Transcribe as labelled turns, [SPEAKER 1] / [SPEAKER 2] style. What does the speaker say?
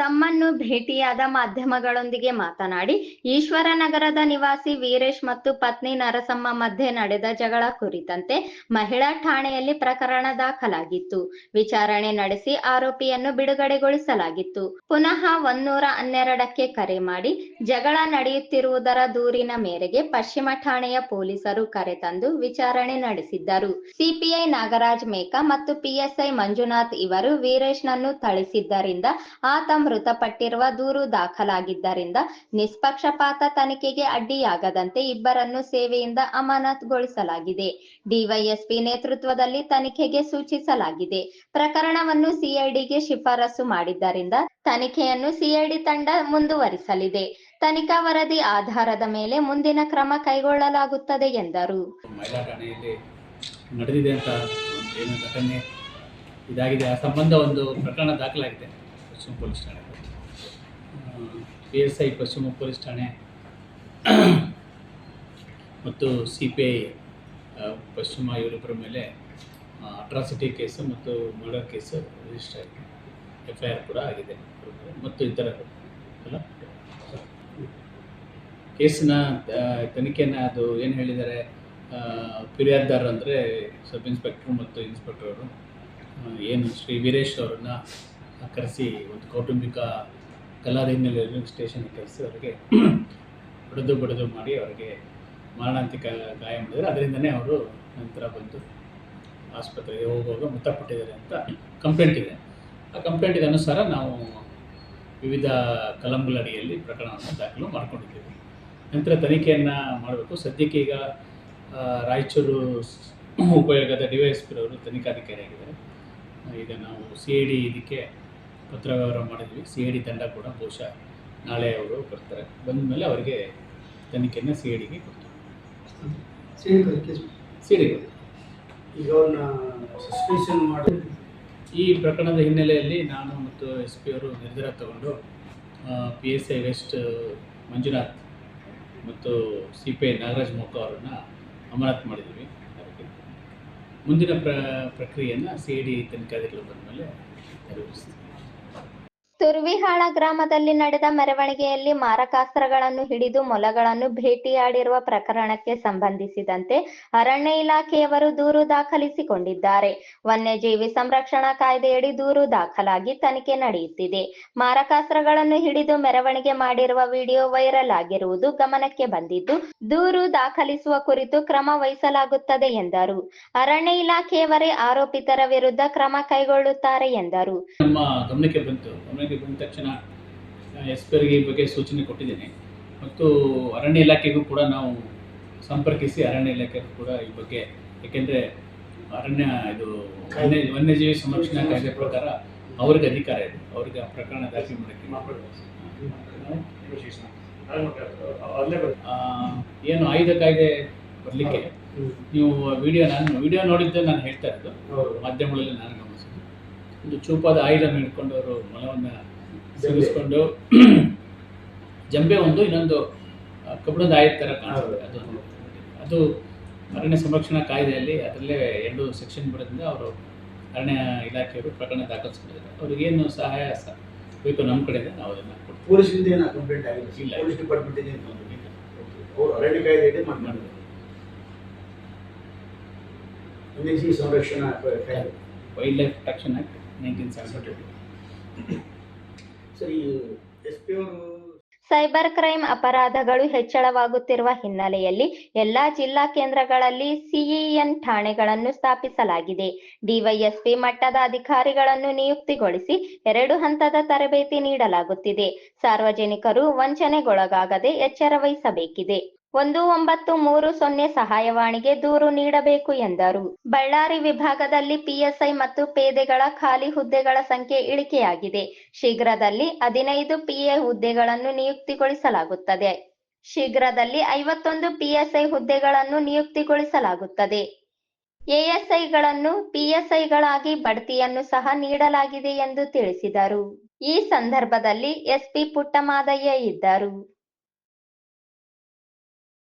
[SPEAKER 1] ತಮ್ಮನ್ನು ಭೇಟಿಯಾದ ಮಾಧ್ಯಮಗಳೊಂದಿಗೆ ಮಾತನಾಡಿ, ಈಶ್ವರನಗರದ ನಿವಾಸಿ ವೀರೇಶ್ ಮತ್ತು ಪತ್ನಿ ನರಸಮ್ಮ ಮಧ್ಯೆ ನಡೆದ ಜಗಳ ಕುರಿತಂತೆ ಮಹಿಳಾ ಠಾಣೆಯಲ್ಲಿ ಪ್ರಕರಣ ದಾಖಲಾಗಿತ್ತು. ವಿಚಾರಣೆ ನಡೆಸಿ ಆರೋಪಿಯನ್ನು ಬಿಡುಗಡೆಗೊಳಿಸಲಾಗಿತ್ತು. ಪುನಃ ಒಂದೂರ ಹನ್ನೆರಡಕ್ಕೆ ಕರೆ ಮಾಡಿ, ಜಗಳ ನಡೆಯುತ್ತಿರುವುದರ ದೂರಿನ ಮೇರೆಗೆ ಪಶ್ಚಿಮ ಠಾಣೆಯ ಪೊಲೀಸರು ಕರೆತಂದು ವಿಚಾರಣೆ ನಡೆಸಿದ್ದರು. ಸಿಪಿಐ ನಾಗರಾಜ್ ಮೇಕಾ ಮತ್ತು ಪಿಎಸ್ಐ ಮಂಜುನಾಥ್ ಇವರು ವೀರೇಶ್ನನ್ನು ಥಳಿಸಿದ್ದರಿಂದ ಆತ ಮೃತಪಟ್ಟಿರುವ ದೂರು ದಾಖಲಾಗಿದ್ದರಿಂದ ನಿಷ್ಪಕ್ಷಪಾತ ತನಿಖೆಗೆ ಅಡ್ಡಿಯಾಗದಂತೆ ಇಬ್ಬರನ್ನು ಸೇವೆಯಿಂದ ಅಮಾನತ್ಗೊಳಿಸಲಾಗಿದೆ. ಡಿವೈಎಸ್ಪಿ ನೇತೃತ್ವದಲ್ಲಿ ತನಿಖೆಗೆ ಸೂಚಿಸಲಾಗಿದೆ. ಪ್ರಕರಣವನ್ನು ಸಿಐಡಿಗೆ ಶಿಫಾರಸು ಮಾಡಿದ್ದರಿಂದ ತನಿಖೆಯನ್ನು ಸಿಐಡಿ ತಂಡ ಮುಂದುವರಿಸಲಿದೆ. ತನಿಖಾ ವರದಿ ಆಧಾರದ ಮೇಲೆ ಮುಂದಿನ ಕ್ರಮ ಕೈಗೊಳ್ಳಲಾಗುತ್ತದೆ ಎಂದರು.
[SPEAKER 2] ನಡೆದಿದೆ ಅಂತ ಏನು ಘಟನೆ ಇದಾಗಿದೆ. ಆ ಸಂಬಂಧ ಒಂದು ಪ್ರಕರಣ ದಾಖಲಾಗಿದೆ. ಪಶ್ಚಿಮ ಪೊಲೀಸ್ ಠಾಣೆ ಪಿ ಎಸ್ ಐ ಪಶ್ಚಿಮ ಪೊಲೀಸ್ ಠಾಣೆ ಮತ್ತು ಸಿ ಪಿ ಐ ಪಶ್ಚಿಮ ಇವರಿಬ್ಬರ ಮೇಲೆ ಅಟ್ರಾಸಿಟಿ ಕೇಸು ಮತ್ತು ಮರ್ಡರ್ ಕೇಸು ರಿಜಿಸ್ಟರ್ ಆಗಿದೆ ಎಫ್ ಐ ಆರ್ ಕೂಡ ಆಗಿದೆ. ಮತ್ತು ಇತರ ಅಲ್ಲ ಕೇಸಿನ ತನಿಖೆನ ಅದು ಏನು ಹೇಳಿದ್ದಾರೆ ಫಿರ್ಯಾದಾರರು ಅಂದರೆ ಸಬ್ ಇನ್ಸ್ಪೆಕ್ಟ್ರು ಮತ್ತು ಇನ್ಸ್ಪೆಕ್ಟ್ರವರು ಏನು ಶ್ರೀ ವೀರೇಶ್ ಅವರನ್ನು ಕರೆಸಿ ಒಂದು ಕೌಟುಂಬಿಕ ಕಲಾದ ರೈಲ್ವೆ ಸ್ಟೇಷನ್ಗೆ ಕರೆಸಿ ಅವರಿಗೆ ಬಡದು ಬಡಿದು ಮಾಡಿ ಅವರಿಗೆ ಮಾರಣಾಂತಿಕ ಗಾಯ ಮಾಡಿದರೆ. ಅದರಿಂದನೇ ಅವರು ನಂತರ ಬಂದು ಆಸ್ಪತ್ರೆಗೆ ಹೋಗುವಾಗ ಮೃತಪಟ್ಟಿದ್ದಾರೆ ಅಂತ ಕಂಪ್ಲೇಂಟ್ ಇದೆ. ಆ ಕಂಪ್ಲೇಂಟಿಗೆ ಅನುಸಾರ ನಾವು ವಿವಿಧ ಕಲಂಗಳ ಅಡಿಯಲ್ಲಿ ಪ್ರಕರಣವನ್ನು ದಾಖಲು ಮಾಡ್ಕೊಂಡಿದ್ದೀವಿ. ನಂತರ ತನಿಖೆಯನ್ನು ಮಾಡಬೇಕು. ಸದ್ಯಕ್ಕೆ ಈಗ ರಾಯಚೂರು ಉಪಯೋಗದ ಡಿ ವೈ ಎಸ್ ಪಿರವರು ತನಿಖಾಧಿಕಾರಿಯಾಗಿದ್ದಾರೆ. ಈಗ ನಾವು ಸಿ ಇದಕ್ಕೆ ಪತ್ರ ವ್ಯವಹಾರ ಮಾಡಿದ್ವಿ. ಸಿ ಐ ಡಿ ತಂಡ ಕೂಡ ಬಹುಶಃ ನಾಳೆ ಅವರು ಬರ್ತಾರೆ ಬಂದ ಮೇಲೆ ಅವರಿಗೆ ತನಿಖೆಯನ್ನು ಸಿ ಐ ಡಿಗೆ ಕೊಡ್ತಾರೆ. ಸಿ ಡಿ
[SPEAKER 3] ಈಗ ಅವ್ರನ್ನ ಸಸ್ಪೆನ್ಷನ್ ಮಾಡಿ
[SPEAKER 2] ಈ ಪ್ರಕರಣದ ಹಿನ್ನೆಲೆಯಲ್ಲಿ ನಾನು ಮತ್ತು ಎಸ್ ಪಿ ಅವರು ನಿರ್ಧಾರ ತಗೊಂಡು P S I west Manjunath ಮತ್ತು ಸಿ ಪಿ ಐ ನಾಗರಾಜ್ ಮೊಕ್ಕ ಅವರನ್ನು ಅಮಾನತ್ ಮಾಡಿದ್ವಿ. ಅದಕ್ಕೆ ಮುಂದಿನ ಪ್ರ ಪ್ರಕ್ರಿಯೆಯನ್ನು ಸಿ ಐ ಡಿ ತನಿಖಾಧಿಕಾರಿಗಳು ಬಂದ ಮೇಲೆ ನೆರವೇರಿಸ್ತೀವಿ
[SPEAKER 1] ತುರ್ವಿಹಾಳ ಗ್ರಾಮದಲ್ಲಿ ನಡೆದ ಮೆರವಣಿಗೆಯಲ್ಲಿ ಮಾರಕಾಸ್ತ್ರಗಳನ್ನು ಹಿಡಿದು ಮೊಲಗಳನ್ನು ಭೇಟಿಯಾಡಿರುವ ಪ್ರಕರಣಕ್ಕೆ ಸಂಬಂಧಿಸಿದಂತೆ ಅರಣ್ಯ ಇಲಾಖೆಯವರು ದೂರು ದಾಖಲಿಸಿಕೊಂಡಿದ್ದಾರೆ. ವನ್ಯಜೀವಿ ಸಂರಕ್ಷಣಾ ಕಾಯ್ದೆಯಡಿ ದೂರು ದಾಖಲಾಗಿ ತನಿಖೆ ನಡೆಯುತ್ತಿದೆ. ಮಾರಕಾಸ್ತ್ರಗಳನ್ನು ಹಿಡಿದು ಮೆರವಣಿಗೆ ಮಾಡಿರುವ ವಿಡಿಯೋ ವೈರಲ್ ಆಗಿರುವುದು ಗಮನಕ್ಕೆ ಬಂದಿದ್ದು, ದೂರು ದಾಖಲಿಸುವ ಕುರಿತು ಕ್ರಮ ವಹಿಸಲಾಗುತ್ತದೆ ಎಂದರು. ಅರಣ್ಯ ಇಲಾಖೆಯವರೇ ಆರೋಪಿತರ ವಿರುದ್ಧ ಕ್ರಮ ಕೈಗೊಳ್ಳುತ್ತಾರೆ ಎಂದರು.
[SPEAKER 2] ಬಂದ ತಕ್ಷಣ ಎಸ್ ಪಿ ಅವರಿಗೆ ಈ ಬಗ್ಗೆ ಸೂಚನೆ ಕೊಟ್ಟಿದ್ದೀನಿ. ಮತ್ತು ಅರಣ್ಯ ಇಲಾಖೆಗೂ ಕೂಡ ನಾವು ಸಂಪರ್ಕಿಸಿ ಅರಣ್ಯ ಇಲಾಖೆಗೂ ಕೂಡ ಈ ಬಗ್ಗೆ ಏಕೆಂದರೆ ಅರಣ್ಯ ಇದು ವನ್ಯ ವನ್ಯಜೀವಿ ಸಂರಕ್ಷಣಾ ಕಾಯ್ದೆ ಪ್ರಕಾರ ಅವ್ರಿಗೆ ಅಧಿಕಾರ ಇದೆ. ಅವ್ರಿಗೆ ಆ ಪ್ರಕರಣ ದಾಖಲೆ ಮಾಡೋಕ್ಕೆ ಏನು ಆಯುಧ ಕಾಯ್ದೆ ಬರಲಿಕ್ಕೆ? ನೀವು ವಿಡಿಯೋ ನಾನು ವಿಡಿಯೋ ನೋಡಿದ್ದೆ ನಾನು ಹೇಳ್ತಾ ಇರೋದು. ಮಾಧ್ಯಮಗಳಲ್ಲಿ ನಾನು ಗಮನಿಸಿದ್ದು. ಒಂದು ಚೂಪಾದ ಆಯುಧನ ಹಿಡ್ಕೊಂಡು ಅವರು ಮಲವನ್ನು ಸೇವಿಸ್ಕೊಂಡು ಜಂಬೆ ಒಂದು ಇನ್ನೊಂದು ಕಬ್ಬಿಣದ ಆಯುಧ ಥರ ಕಾಣಿಸ್ತದೆ ಅದು ಅದು ಅರಣ್ಯ ಸಂರಕ್ಷಣಾ ಕಾಯ್ದೆಯಲ್ಲಿ ಅದರಲ್ಲೇ ಎರಡು ಸೆಕ್ಷನ್ ಬರೋದ್ರಿಂದ ಅವರು ಅರಣ್ಯ ಇಲಾಖೆಯವರು ಪ್ರಕರಣ ದಾಖಲಿಸ್ಕೊಂಡಿದ್ದಾರೆ. ಅವ್ರಿಗೇನು ಸಹಾಯ ಬೇಕು ನಮ್ಮ ಕಡೆಯಿಂದ ನಾವು ಅದನ್ನು
[SPEAKER 3] ಪೊಲೀಸಿಂದ ಏನು ಕಂಪ್ಲೇಂಟ್ ಆಗಿಲ್ಲ.
[SPEAKER 2] ಇಲ್ಲ.
[SPEAKER 3] ಪೊಲೀಸ್ ಡಿಪಾರ್ಟ್ಮೆಂಟ್ ಇದೆ ಅಂತ ಅವ್ರು ಅರಣ್ಯ ಕಾಯ್ದೆ ಇದೆ ಮಾಡಿದ್ದಾರೆ ವನ್ಯಜೀವಿ ಸಂರಕ್ಷಣಾ
[SPEAKER 2] wildlife protection act nineteen seventy
[SPEAKER 1] cyber crime ಅಪರಾಧಗಳು ಹೆಚ್ಚಳವಾಗುತ್ತಿರುವ ಹಿನ್ನೆಲೆಯಲ್ಲಿ ಎಲ್ಲಾ ಜಿಲ್ಲಾ ಕೇಂದ್ರಗಳಲ್ಲಿ ಸಿಇಎನ್ ಠಾಣೆಗಳನ್ನು ಸ್ಥಾಪಿಸಲಾಗಿದೆ. ಡಿವೈಎಸ್ಪಿ ಮಟ್ಟದ ಅಧಿಕಾರಿಗಳನ್ನು ನಿಯುಕ್ತಿಗೊಳಿಸಿ ಎರಡು ಹಂತದ ತರಬೇತಿ ನೀಡಲಾಗುತ್ತಿದೆ. ಸಾರ್ವಜನಿಕರು ವಂಚನೆಗೊಳಗಾಗದೆ ಎಚ್ಚರ ವಹಿಸಬೇಕಿದೆ. ಒಂದು ಒಂಬತ್ತು ಮೂರು ಸೊನ್ನೆ ಸಹಾಯವಾಣಿಗೆ ದೂರು ನೀಡಬೇಕು ಎಂದರು. ಬಳ್ಳಾರಿ ವಿಭಾಗದಲ್ಲಿ ಪಿಎಸ್ಐ ಮತ್ತು ಪೇದೆಗಳ ಖಾಲಿ ಹುದ್ದೆಗಳ ಸಂಖ್ಯೆ ಇಳಿಕೆಯಾಗಿದೆ. ಶೀಘ್ರದಲ್ಲಿ ಹದಿನೈದು ಪಿಎ ಹುದ್ದೆಗಳನ್ನು ನಿಯುಕ್ತಿಗೊಳಿಸಲಾಗುತ್ತದೆ. ಶೀಘ್ರದಲ್ಲಿ ಐವತ್ತೊಂದು ಪಿಎಸ್ಐ ಹುದ್ದೆಗಳನ್ನು ನಿಯುಕ್ತಿಗೊಳಿಸಲಾಗುತ್ತದೆ. ಎಎಸ್ಐಗಳನ್ನು ಪಿಎಸ್ಐಗಳಾಗಿ ಬಡ್ತಿಯನ್ನು ಸಹ ನೀಡಲಾಗಿದೆ ಎಂದು ತಿಳಿಸಿದರು. ಈ ಸಂದರ್ಭದಲ್ಲಿ ಎಸ್ಪಿ ಪುಟ್ಟಮಾದಯ್ಯ ಇದ್ದರು.